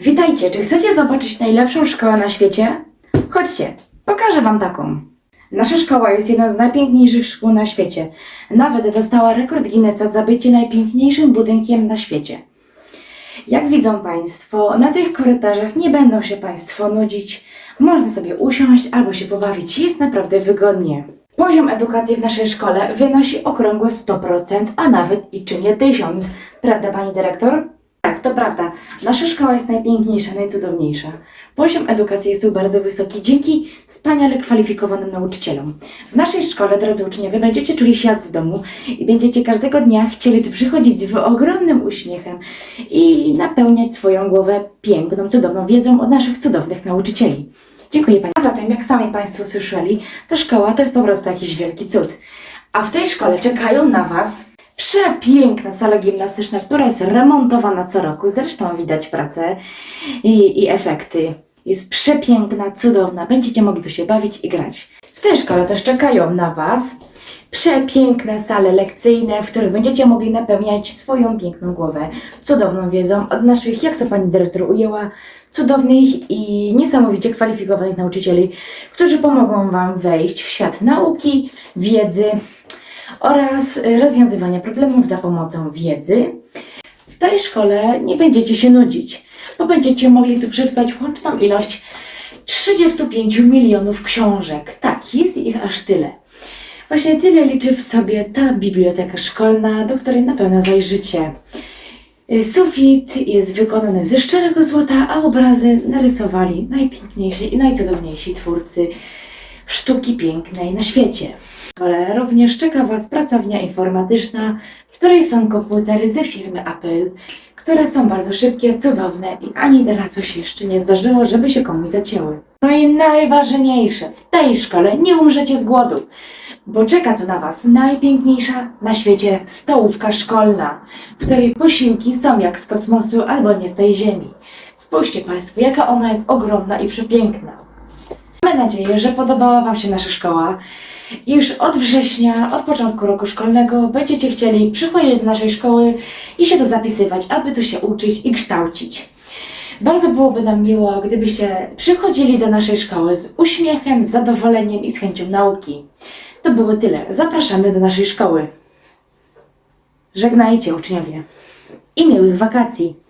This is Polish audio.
Witajcie, czy chcecie zobaczyć najlepszą szkołę na świecie? Chodźcie, pokażę Wam taką. Nasza szkoła jest jedną z najpiękniejszych szkół na świecie. Nawet dostała rekord Guinnessa za bycie najpiękniejszym budynkiem na świecie. Jak widzą Państwo, na tych korytarzach nie będą się Państwo nudzić. Można sobie usiąść albo się pobawić. Jest naprawdę wygodnie. Poziom edukacji w naszej szkole wynosi okrągłe 100%, a nawet i czy nie 1000. Prawda, Pani Dyrektor? To prawda. Nasza szkoła jest najpiękniejsza, najcudowniejsza. Poziom edukacji jest tu bardzo wysoki dzięki wspaniale kwalifikowanym nauczycielom. W naszej szkole, drodzy uczniowie, będziecie czuli się jak w domu i będziecie każdego dnia chcieli tu przychodzić z ogromnym uśmiechem i napełniać swoją głowę piękną, cudowną wiedzą od naszych cudownych nauczycieli. Dziękuję Pani. A zatem, jak sami Państwo słyszeli, ta szkoła to jest po prostu jakiś wielki cud. A w tej szkole czekają na Was przepiękna sala gimnastyczna, która jest remontowana co roku. Zresztą widać pracę i, i efekty. Jest przepiękna, cudowna. Będziecie mogli tu się bawić i grać. W tej szkole też czekają na Was przepiękne sale lekcyjne, w których będziecie mogli napełniać swoją piękną głowę cudowną wiedzą od naszych, jak to Pani Dyrektor ujęła, cudownych i niesamowicie kwalifikowanych nauczycieli, którzy pomogą Wam wejść w świat nauki, wiedzy oraz y, rozwiązywania problemów za pomocą wiedzy. W tej szkole nie będziecie się nudzić, bo będziecie mogli tu przeczytać łączną ilość 35 milionów książek. Tak, jest ich aż tyle. Właśnie tyle liczy w sobie ta biblioteka szkolna, do której na pewno zajrzycie. Y, Sufit jest wykonany ze szczerego złota, a obrazy narysowali najpiękniejsi i najcudowniejsi twórcy sztuki pięknej na świecie. Ale również czeka Was pracownia informatyczna, w której są komputery ze firmy Apple, które są bardzo szybkie, cudowne i ani razu się jeszcze nie zdarzyło, żeby się komuś zacięły. No i najważniejsze, w tej szkole nie umrzecie z głodu, bo czeka tu na Was najpiękniejsza na świecie stołówka szkolna, w której posiłki są jak z kosmosu albo nie z tej ziemi. Spójrzcie Państwo, jaka ona jest ogromna i przepiękna. Mamy nadzieję, że podobała Wam się nasza szkoła. I Już od września, od początku roku szkolnego będziecie chcieli przychodzić do naszej szkoły i się tu zapisywać, aby tu się uczyć i kształcić. Bardzo byłoby nam miło, gdybyście przychodzili do naszej szkoły z uśmiechem, z zadowoleniem i z chęcią nauki. To było tyle. Zapraszamy do naszej szkoły. Żegnajcie uczniowie i miłych wakacji.